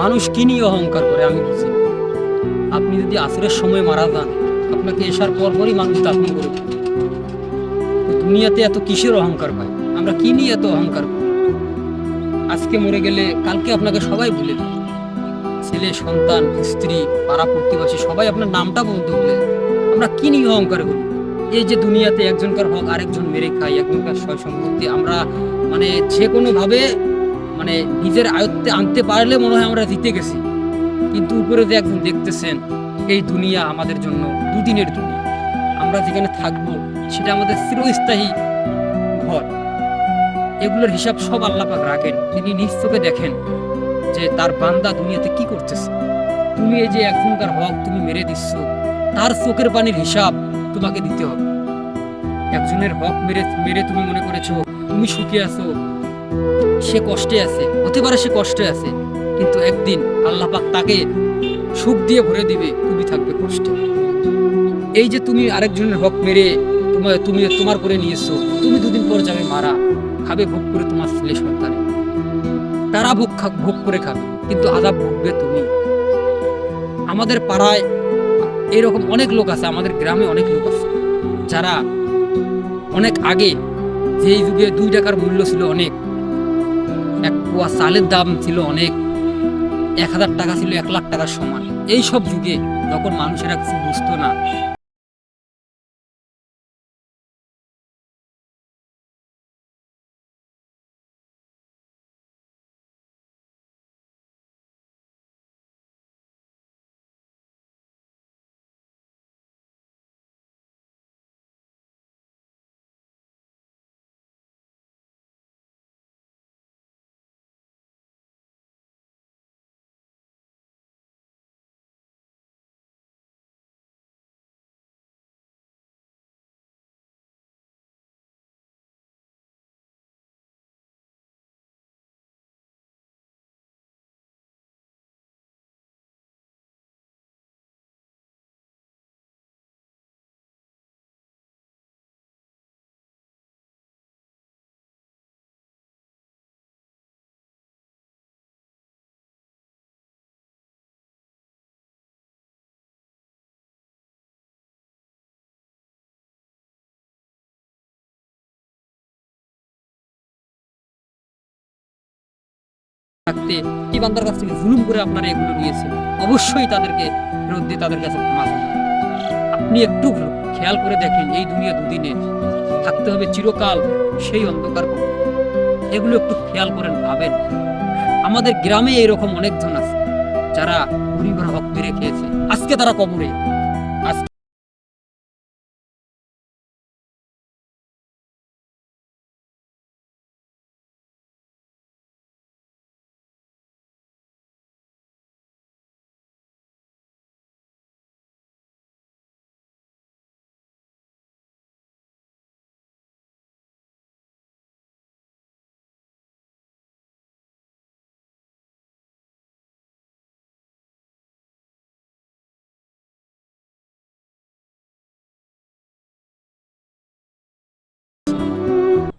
মানুষ কি নিয়ে অহংকার করে, আমি বুঝি। আপনি যদি আসরের সময় মারা যান, আপনাকে এসার পরপরই মানুষ দাফন করে দুনিয়াতে এত কিসের অহংকার পায় আমরা কি নিয়ে এত অহংকার করি? আজকে মরে গেলে কালকে আপনাকে সবাই ভুলে দেবে ছেলে, সন্তান, স্ত্রী, পাড়া প্রতিবাসী সবাই আপনার নামটা বলতে যাবে। আমরা কি নিয়ে অহংকার করি? এই যে দুনিয়াতে একজনকার হক আরেকজন মেরে খাই একজনকার সয় সম্পত্তি আমরা মানে যে কোনোভাবে মানে নিজের আয়ত্তে আনতে পারলে মনে হয় আমরা জিতে গেছি। কিন্তু উপরে যে একজন দেখতেছেন, এই দুনিয়া আমাদের জন্য, দুদিনের দুনিয়া। আমরা যেখানে থাকব, সেটা আমাদের চিরস্থায়ী ঘর। এগুলোর হিসাব সব আল্লাহ পাক রাখেন। তিনি নিজ চোখে দেখেন যে তার বান্দা দুনিয়াতে কি করতেছে। তুমি এই যে এখনকার হক তুমি মেরে দিচ্ছ, তার চোখের পানির হিসাব তোমাকে দিতে হবে। একজনের হক মেরে মেরে তুমি মনে করেছ, তুমি সুখে আছো সে কষ্টে আছে হতে পারে সে কষ্টে আছে, কিন্তু একদিন আল্লাহ পাক তাকে সুখ দিয়ে ভরে দিবে, তুমি থাকবে কষ্টে। এই যে তুমি আরেকজনের হক মেরে তোমার তুমি তোমার করে নিয়েছো, তুমি দুদিন পর যাবে মারা, খাবে ভোগ করে তোমার ছেলে সন্তানে। তারা ভোগ ভোগ করে খাবে, কিন্তু আজাব ভুগবে তুমি। আমাদের পাড়ায় এরকম অনেক লোক আছে, আমাদের গ্রামে অনেক লোক আছে, যারা অনেক আগে যেই যুগে দুই টাকার মূল্য ছিল অনেক পোয়া চালের দাম ছিল অনেক। এক হাজার টাকা ছিল এক লাখ টাকার সমান। এই সব যুগে যখন মানুষেরা কিছু বুঝতো না থাকতে কি বান্দার কাছ থেকে জুলুম করে আপনারা এগুলো নিয়েছেন? অবশ্যই তাদেরকে ফেরত দিয়ে তাদের কাছে ক্ষমা আপনি একটু খেয়াল করে দেখেন, এই দুনিয়া দুদিনে থাকতে হবে চিরকাল সেই অন্ধকার এগুলো একটু খেয়াল করেন ভাবেন। আমাদের গ্রামে এরকম অনেকজন আছে, যারা গরিবের হক মেরে খেয়েছে আজকে তারা কবরে।